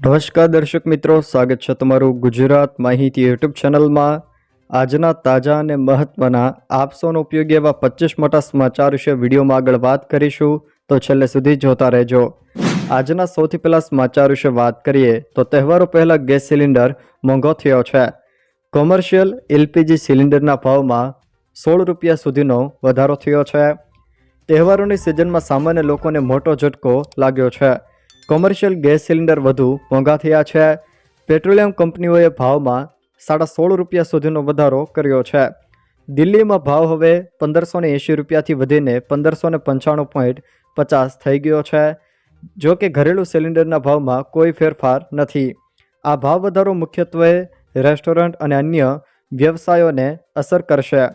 નમસ્કાર દર્શક મિત્રો, સ્વાગત છે તમારું ગુજરાત માહિતી યુટ્યુબ ચેનલમાં. આજના તાજા અને મહત્વના આપસોનો ઉપયોગી એવા પચીસ મોટા સમાચાર વિશે વિડીયોમાં આગળ વાત કરીશું, તો છેલ્લે સુધી જોતા રહેજો. આજના સૌથી પહેલા સમાચાર વિશે વાત કરીએ, તો તહેવારો પહેલાં ગેસ સિલિન્ડર મોંઘો થયો છે. કોમર્શિયલ એલપીજી સિલિન્ડરના ભાવમાં સોળ રૂપિયા સુધીનો વધારો થયો છે. તહેવારોની સિઝનમાં સામાન્ય લોકોને મોટો ઝટકો લાગ્યો છે. કોમર્શિયલ ગેસ સિલિન્ડર વધુ મોંઘા થયા છે. પેટ્રોલિયમ કંપનીઓએ ભાવમાં સાડા સોળ રૂપિયા સુધીનો વધારો કર્યો છે. દિલ્હીમાં ભાવ હવે પંદરસો ને એંશી રૂપિયાથી વધીને પંદરસો ને પંચાણું પોઈન્ટ પચાસ થઈ ગયો છે. જો કે ઘરેલું સિલિન્ડરના ભાવમાં કોઈ ફેરફાર નથી. આ ભાવ વધારો મુખ્યત્વે રેસ્ટોરન્ટ અને અન્ય વ્યવસાયોને અસર કરશે.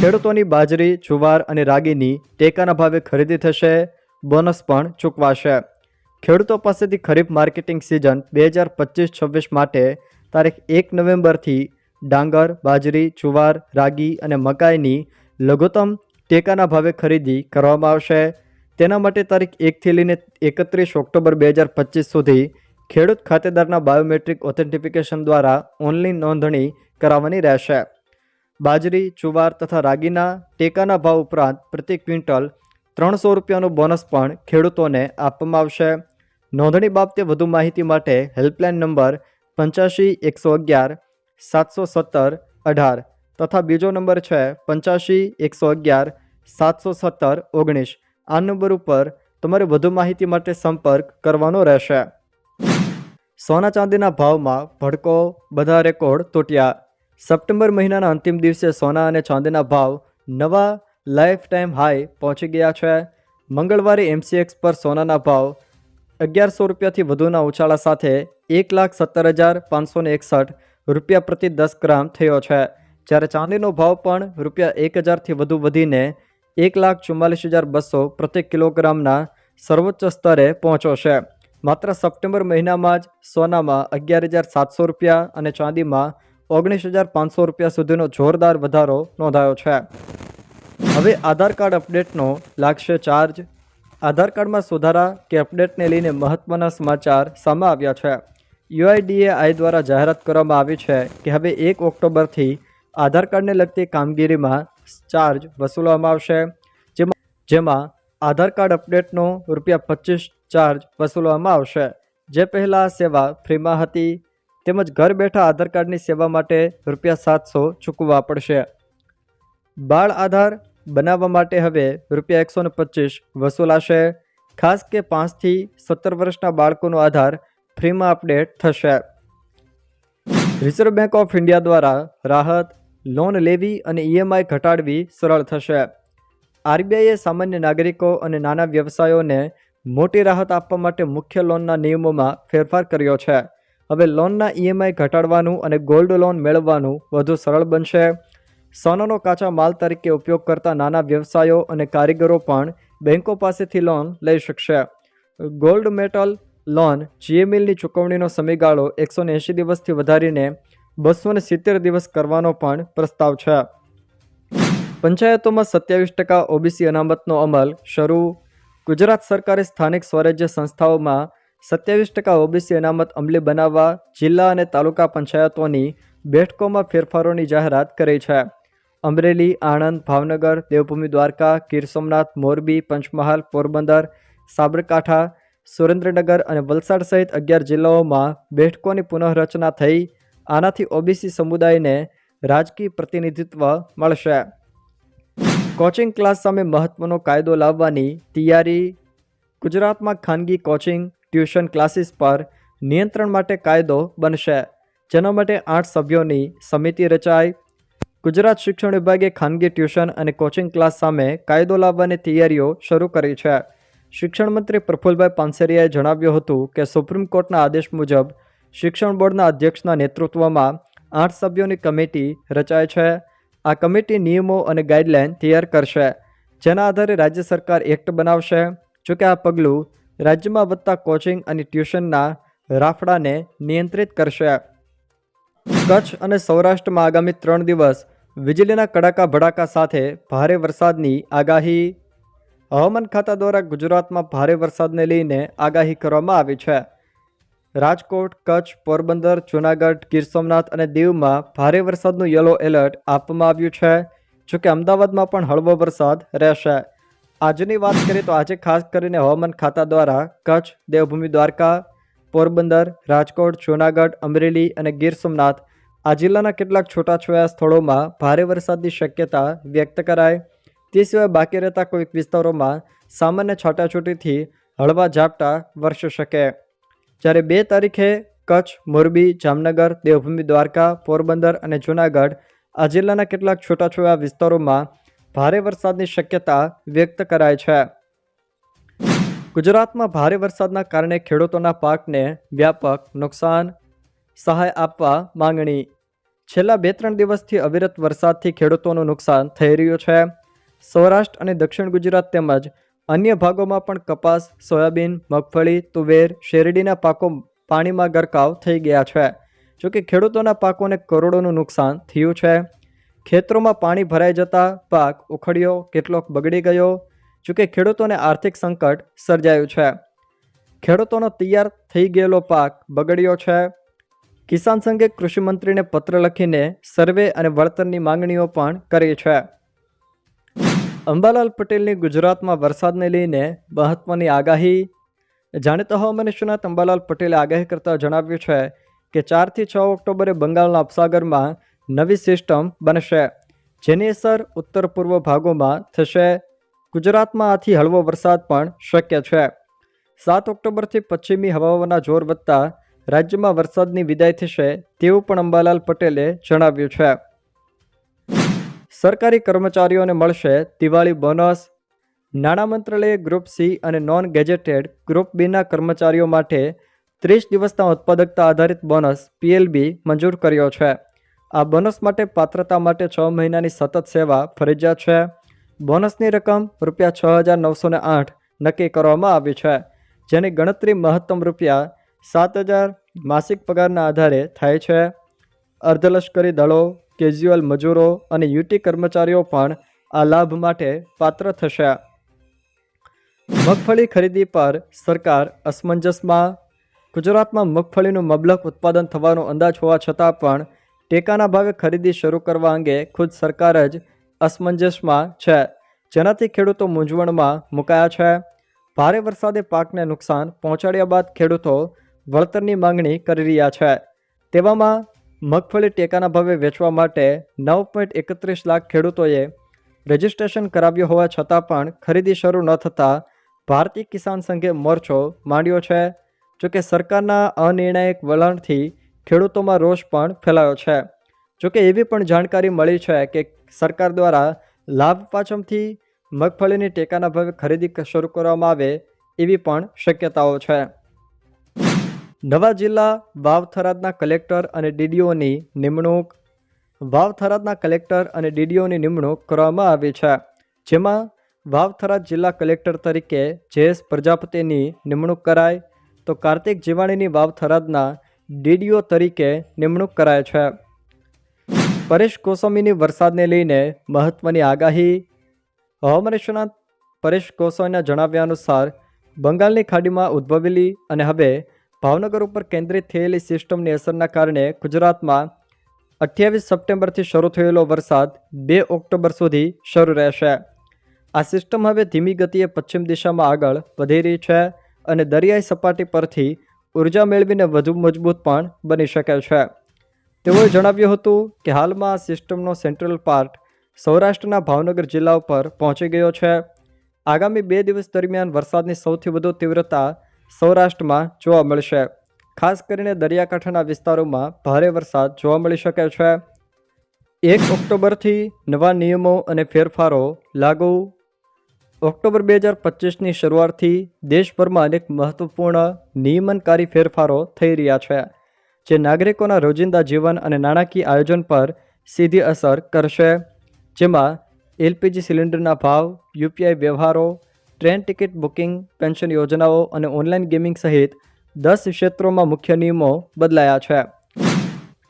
ખેડૂતોની બાજરી, જુવાર અને રાગીની ટેકાના ભાવે ખરીદી થશે. બોનસ પણ ચૂકવાશે. ખેડૂતો પાસેથી ખરીફ માર્કેટિંગ સિઝન બે હજાર પચીસ છવ્વીસ માટે તારીખ એક નવેમ્બરથી ડાંગર, બાજરી, જુવાર, રાગી અને મકાઈની લઘુત્તમ ટેકાના ભાવે ખરીદી કરવામાં આવશે. તેના માટે તારીખ એકથી લઈને એકત્રીસ ઓક્ટોબર બે હજાર પચીસ સુધી ખેડૂત ખાતેદારના બાયોમેટ્રિક ઓથેન્ટિફિકેશન દ્વારા ઓનલાઈન નોંધણી કરાવવાની રહેશે. બાજરી, જુવાર તથા રાગીના ટેકાના ભાવ ઉપરાંત પ્રતિ ક્વિન્ટલ ત્રણસો રૂપિયાનું બોનસ પણ ખેડૂતોને આપવામાં આવશે. નોંધણી બાબતે વધુ માહિતી માટે હેલ્પલાઇન નંબર પંચ્યાસી, એકસો અગિયાર, સાતસો સત્તર, અઢાર તથા બીજો નંબર છે પંચ્યાસી, એકસો અગિયાર, સાતસો સત્તર, ઓગણીસ. આ નંબર ઉપર તમારે વધુ માહિતી માટે સંપર્ક કરવાનો રહેશે. સોના ચાંદીના ભાવમાં ભડકો, બધા રેકોર્ડ તૂટ્યા. સપ્ટેમ્બર મહિનાના અંતિમ દિવસે સોના અને ચાંદીના ભાવ નવા લાઈફ ટાઈમ હાઈ પહોંચી ગયા છે. મંગળવારે એમસીએક્સ પર સોનાના ભાવ અગિયારસો રૂપિયાથી વધુના ઉછાળા સાથે એક લાખ સત્તર હજાર પાંચસો ને એકસઠ રૂપિયા પ્રતિ દસ ગ્રામ થયો છે. જ્યારે ચાંદીનો ભાવ પણ રૂપિયા એક હજારથી વધુ વધીને એક લાખ ચુમ્માલીસ હજાર બસો પ્રતિ કિલોગ્રામના સર્વોચ્ચ સ્તરે પહોંચ્યો છે. માત્ર સપ્ટેમ્બર મહિનામાં જ સોનામાં અગિયાર હજાર સાતસો રૂપિયા અને ચાંદીમાં ઓગણીસ હજાર પાંચસો રૂપિયા સુધીનો જોરદાર વધારો નોંધાયો છે. હવે આધાર કાર્ડ અપડેટનો લાગશે ચાર્જ. આધાર કાર્ડમાં સુધારા કે અપડેટને લઈને મહત્ત્વના સમાચાર સામે આવ્યા છે. યુઆઈડીએઆઈ દ્વારા જાહેરાત કરવામાં આવી છે કે હવે એક ઓક્ટોબરથી આધાર કાર્ડને લગતી કામગીરીમાં ચાર્જ વસૂલવામાં આવશે. જેમાં જેમાં આધાર કાર્ડ અપડેટનો રૂપિયા પચીસ ચાર્જ વસૂલવામાં આવશે. જે પહેલાં સેવા ફ્રીમાં હતી, તેમજ ઘર બેઠા આધાર કાર્ડની સેવા માટે રૂપિયા સાતસો ચૂકવવા પડશે. બાળ આધાર બનાવવા માટે હવે રૂપિયા એકસો પચીસ વસૂલાશે. ખાસ કે પાંચથી સત્તર વર્ષના બાળકોનો આધાર ફ્રીમાં અપડેટ થશે. રિઝર્વ બેંક ઓફ ઇન્ડિયા દ્વારા રાહત, લોન લેવી અને ઈએમઆઈ ઘટાડવી સરળ થશે. આરબીઆઈએ સામાન્ય નાગરિકો અને નાના વ્યવસાયોને મોટી રાહત આપવા માટે મુખ્ય લોનના નિયમોમાં ફેરફાર કર્યો છે. હવે લોનના ઈએમઆઈ ઘટાડવાનું અને ગોલ્ડ લોન મેળવવાનું વધુ સરળ બનશે. સોનાનો કાચા માલ તરીકે ઉપયોગ કરતા નાના વ્યવસાયો અને કારીગરો પણ બેન્કો પાસેથી લોન લઈ શકશે. ગોલ્ડ મેટલ લોન જીએમએલની ચૂકવણીનો સમયગાળો એકસો એંશી દિવસથી વધારીને બસો ને સિત્તેર દિવસ કરવાનો પણ પ્રસ્તાવ છે. પંચાયતોમાં સત્યાવીસ ટકા ઓબીસી અનામતનો અમલ શરૂ. ગુજરાત સરકારે સ્થાનિક સ્વરાજ્ય સંસ્થાઓમાં સત્યાવીસ ટકા ઓબીસી અનામત અમલી બનાવવા જિલ્લા અને તાલુકા પંચાયતોની બેઠકોમાં ફેરફારોની જાહેરાત કરી છે. અમરેલી, આણંદ, ભાવનગર, દેવભૂમિ, દ્વારકા, ગીર સોમનાથ, મોરબી, પંચમહાલ, પોરબંદર, સાબરકાંઠા, સુરેન્દ્રનગર અને વલસાડ સહિત અગિયાર જિલ્લાઓમાં બેઠકોની પુનઃરચના થઈ. આનાથી ઓબીસી સમુદાયને રાજકીય પ્રતિનિધિત્વ મળશે. કોચિંગ ક્લાસ સામે મહત્વનો કાયદો લાવવાની તૈયારી. ગુજરાતમાં ખાનગી કોચિંગ, ટ્યુશન ક્લાસીસ પર નિયંત્રણ માટે કાયદો બનશે. જેના માટે આઠ સભ્યોની સમિતિ રચાઈ. ગુજરાત શિક્ષણ વિભાગે ખાનગી ટ્યુશન અને કોચિંગ ક્લાસ સામે કાયદો લાવવાની તૈયારીઓ શરૂ કરી છે. શિક્ષણ મંત્રી પ્રફુલભાઈ પાનસેરિયાએ જણાવ્યું હતું કે સુપ્રીમ કોર્ટના આદેશ મુજબ શિક્ષણ બોર્ડના અધ્યક્ષના નેતૃત્વમાં આઠ સભ્યોની કમિટી રચાય છે. આ કમિટી નિયમો અને ગાઈડલાઇન તૈયાર કરશે, જેના આધારે રાજ્ય સરકાર એક્ટ બનાવશે. જોકે આ પગલું રાજ્યમાં વધતા કોચિંગ અને ટ્યુશનના રાફડાને નિયંત્રિત કરશે. કચ્છ અને સૌરાષ્ટ્રમાં આગામી ત્રણ દિવસ વીજળીના કડાકા ભડાકા સાથે ભારે વરસાદની આગાહી. હવામાન ખાતા દ્વારા ગુજરાતમાં ભારે વરસાદને લઈને આગાહી કરવામાં આવી છે. રાજકોટ, કચ્છ, પોરબંદર, જૂનાગઢ, ગીર સોમનાથ અને દીવમાં ભારે વરસાદનું યલો એલર્ટ આપવામાં આવ્યું છે જોકે અમદાવાદમાં પણ હળવો વરસાદ રહેશે. આજની વાત કરીએ તો આજે ખાસ કરીને હવામાન ખાતા દ્વારા કચ્છ, દેવભૂમિ દ્વારકા, પોરબંદર, રાજકોટ, જૂનાગઢ, અમરેલી અને ગીર સોમનાથ આ જિલ્લાના કેટલાક છૂટાછવાયા સ્થળોમાં ભારે વરસાદની શક્યતા વ્યક્ત કરાય તે સિવાય બાકી રહેતા કોઈક વિસ્તારોમાં સામાન્ય છાટાછૂટીથી હળવા ઝાપટા વરસી શકે. જ્યારે બે તારીખે કચ્છ, મોરબી, જામનગર, દેવભૂમિ, દ્વારકા, પોરબંદર અને જૂનાગઢ આ જિલ્લાના કેટલાક છૂટાછવાયા વિસ્તારોમાં ભારે વરસાદની શક્યતા વ્યક્ત કરાય છે. ગુજરાતમાં ભારે વરસાદના કારણે ખેડૂતોના પાકને વ્યાપક નુકસાન સહાય આપવા માંગણી. છેલ્લા બે ત્રણ દિવસથી અવિરત વરસાદથી ખેડૂતોનું નુકસાન થઈ રહ્યું છે. સૌરાષ્ટ્ર અને દક્ષિણ ગુજરાત તેમજ અન્ય ભાગોમાં પણ કપાસ, સોયાબીન, મગફળી, તુવેર, શેરડીના પાકો પાણીમાં ગરકાવ થઈ ગયા છે. જોકે ખેડૂતોના પાકોને કરોડોનું નુકસાન થયું છે. ખેતરોમાં પાણી ભરાઈ જતા પાક ઉખડ્યો, કેટલોક બગડી ગયો, જોકે ખેડૂતોને આર્થિક સંકટ સર્જાયું છે. ખેડૂતોનો તૈયાર થઈ ગયેલો પાક બગડ્યો છે. કિસાન સંઘે કૃષિમંત્રીને પત્ર લખીને સર્વે અને વળતરની માંગણીઓ પણ કરી છે. અંબાલાલ પટેલની ગુજરાતમાં વરસાદને લઈને મહત્વની આગાહી. જાણીતા હવામાન નિષ્ણાત અંબાલાલ પટેલે આગાહી કરતા જણાવ્યું છે કે ચારથી છ ઓક્ટોબરે બંગાળના ઉપસાગરમાં નવી સિસ્ટમ બનશે, જેની અસર ઉત્તર પૂર્વ ભાગોમાં થશે. ગુજરાતમાં આથી હળવો વરસાદ પણ શક્ય છે. સાત ઓક્ટોબરથી પશ્ચિમી હવાઓના જોર વધતા રાજ્યમાં વરસાદની વિદાય થશે તેવું પણ અંબાલાલ પટેલે જણાવ્યું છે. સરકારી કર્મચારીઓને મળશે દિવાળી બોનસ. નાણાં મંત્રાલયે ગ્રુપ સી અને નોન ગેજેટેડ ગ્રુપ બીના કર્મચારીઓ માટે ત્રીસ દિવસના ઉત્પાદકતા આધારિત બોનસ પીએલબી મંજૂર કર્યો છે. આ બોનસ માટે પાત્રતા માટે છ મહિનાની સતત સેવા ફરજિયાત છે. બોનસની રકમ રૂપિયા છ હજાર નવસો આઠ નક્કી કરવામાં આવી છે. જેની ગણતરી મહત્તમ રૂપિયા સાત હજાર માસિક પગારના આધારે થાય છે. અર્ધલશ્કરી દળો, કેઝ્યુઅલ મજૂરો અને યુટી કર્મચારીઓ પણ આ લાભ માટે પાત્ર થશે. મગફળી ખરીદી પર સરકાર અસમંજસમાં. ગુજરાતમાં મગફળીનું મબલક ઉત્પાદન થવાનો અંદાજ હોવા છતાં પણ ટેકાના ભાવે ખરીદી શરૂ કરવા અંગે ખુદ સરકાર જ અસમંજસમાં છે. જેનાથી ખેડૂતો મૂંઝવણમાં મુકાયા છે. ભારે વરસાદે પાકને નુકસાન પહોંચાડ્યા બાદ ખેડૂતો વળતરની માંગણી કરી રહ્યા છે. તેવામાં મગફળી ટેકાના ભાવે વેચવા માટે નવ પોઈન્ટ એકત્રીસ લાખ ખેડૂતોએ રજીસ્ટ્રેશન કરાવ્યું હોવા છતાં પણ ખરીદી શરૂ ન થતાં ભારતીય કિસાન સંઘે મોરચો માંડ્યો છે. જોકે સરકારના અનિર્ણાયક વલણથી ખેડૂતોમાં રોષ પણ ફેલાયો છે. જોકે એવી પણ જાણકારી મળી છે કે સરકાર દ્વારા લાભ પાછમથી મગફળીની ટેકાના ભાવે ખરીદી શરૂ કરવામાં આવે એવી પણ શક્યતાઓ છે. નવા જિલ્લા વાવ થરાદના કલેક્ટર અને ડીડીઓની નિમણૂક વાવ થરાદના કલેક્ટર અને ડીડીઓની નિમણૂક કરવામાં આવી છે. જેમાં વાવ થરાદ જિલ્લા કલેક્ટર તરીકે જેએસ પ્રજાપતિની નિમણૂક કરાય તો કાર્તિક જીવાણીની વાવ થરાદના ડીડીઓ તરીકે નિમણૂક કરાય છે. પરેશ ગોસ્વામીની વરસાદને લઈને મહત્વની આગાહી. હવામાન પરેશ ગોસ્વામીના જણાવ્યા અનુસાર બંગાળની ખાડીમાં ઉદ્ભવેલી અને હવે ભાવનગર ઉપર કેન્દ્રિત થયેલી સિસ્ટમની અસરના કારણે ગુજરાતમાં અઠ્યાવીસ સપ્ટેમ્બરથી શરૂ થયેલો વરસાદ બે ઓક્ટોબર સુધી શરૂ રહેશે. આ સિસ્ટમ હવે ધીમી ગતિએ પશ્ચિમ દિશામાં આગળ વધી રહી છે અને દરિયાઈ સપાટી પરથી ઊર્જા મેળવીને વધુ મજબૂત પણ બની શકે છે. તેઓએ જણાવ્યું હતું કે હાલમાં આ સિસ્ટમનો સેન્ટ્રલ પાર્ટ સૌરાષ્ટ્રના ભાવનગર જિલ્લા ઉપર પહોંચી ગયો છે. આગામી બે દિવસ દરમિયાન વરસાદની સૌથી વધુ તીવ્રતા સૌરાષ્ટ્રમાં જોવા મળશે. ખાસ કરીને દરિયાકાંઠાના વિસ્તારોમાં ભારે વરસાદ જોવા મળી શકે છે. એક ઓક્ટોબરથી નવા નિયમો અને ફેરફારો લાગુ. ઓક્ટોબર બે હજાર પચીસની શરૂઆતથી દેશભરમાં અનેક મહત્વપૂર્ણ નિયમનકારી ફેરફારો થઈ રહ્યા છે, જે નાગરિકોના રોજિંદા જીવન અને નાણાકીય આયોજન પર સીધી અસર કરશે. જેમાં એલપીજી સિલિન્ડરના ભાવ, યુપીઆઈ વ્યવહારો ટ્રેન ટિકિટ બુકિંગ, પેન્શન યોજનાઓ અને ઓનલાઈન ગેમિંગ સહિત દસ ક્ષેત્રોમાં મુખ્ય નિયમો બદલાયા છે.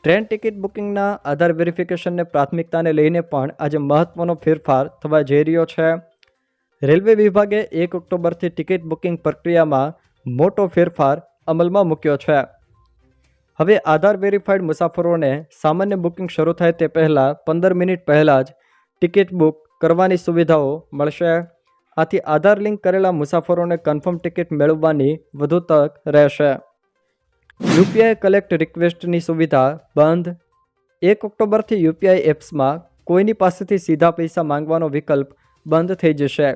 ટ્રેન ટિકિટ બુકિંગના આધાર વેરિફિકેશનને પ્રાથમિકતાને લઈને પણ આજે મહત્વનો ફેરફાર થવા જઈ રહ્યો છે. રેલવે વિભાગે એક ઓક્ટોબરથી ટિકિટ બુકિંગ પ્રક્રિયામાં મોટો ફેરફાર અમલમાં મૂક્યો છે. હવે આધાર વેરીફાઈડ મુસાફરોને સામાન્ય બુકિંગ શરૂ થાય તે પહેલાં પંદર મિનિટ પહેલાં જ ટિકિટ બુક કરવાની સુવિધાઓ મળશે. આથી આધાર લિંક કરેલા મુસાફરોને કન્ફર્મ ટિકિટ મેળવવાની વધુ તક રહેશે. યુપીઆઈ કલેક્ટ રિક્વેસ્ટની સુવિધા બંધ. એક ઓક્ટોબરથી યુપીઆઈ એપ્સમાં કોઈની પાસેથી સીધા પૈસા માંગવાનો વિકલ્પ બંધ થઈ જશે.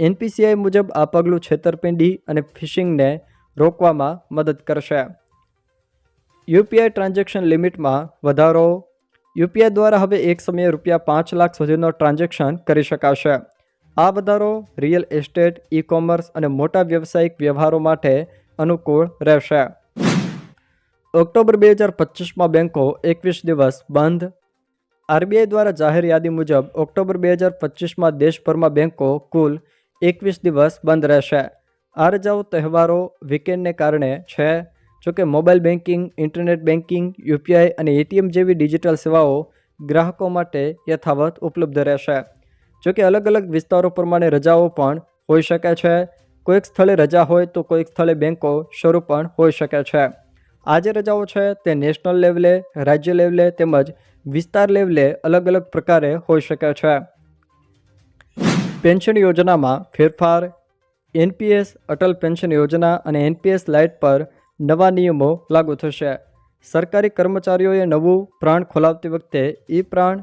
એનપીસીઆઈ મુજબ આ પગલું છેતરપિંડી અને ફિશિંગને રોકવામાં મદદ કરશે. યુપીઆઈ ટ્રાન્ઝેક્શન લિમિટમાં વધારો. યુપીઆઈ દ્વારા હવે એક સમયે રૂપિયા પાંચ લાખ સુધીનો ટ્રાન્ઝેક્શન કરી શકાશે. આ વધારો રિયલ એસ્ટેટ ઈ કોમર્સ અને મોટા વ્યવસાયિક વ્યવહારો માટે અનુકૂળ રહેશે. ઓક્ટોબર બે હજાર પચીસમાં બેંકો એકવીસ દિવસ બંધ. આરબીઆઈ દ્વારા જાહેર યાદી મુજબ ઓક્ટોબર બે હજાર પચીસમાં દેશભરમાં બેંકો કુલ એકવીસ દિવસ બંધ રહેશે. આ રજાઓ તહેવારો વીકેન્ડને કારણે છે. જોકે mobile banking internet banking UPI અને એટીએમ જેવી ડિજિટલ સેવાઓ ગ્રાહકો માટે યથાવત ઉપલબ્ધ રહેશે. જોકે અલગ અલગ વિસ્તારો પ્રમાણે રજાઓ પણ હોઈ શકે છે. કોઈક સ્થળે રજા હોય તો કોઈક સ્થળે બેન્કો શરૂ પણ હોઈ શકે છે. આ જે રજાઓ છે તે નેશનલ લેવલે, રાજ્ય લેવલે તેમજ વિસ્તાર લેવલે અલગ અલગ પ્રકારે હોઈ શકે છે. પેન્શન યોજનામાં ફેરફાર, એનપીએસ, અટલ પેન્શન યોજના અને એનપીએસ લાઇટ પર નવા નિયમો લાગુ થશે. સરકારી કર્મચારીઓએ નવું પ્રાણ ખોલાવતી વખતે ઈ પ્રાણ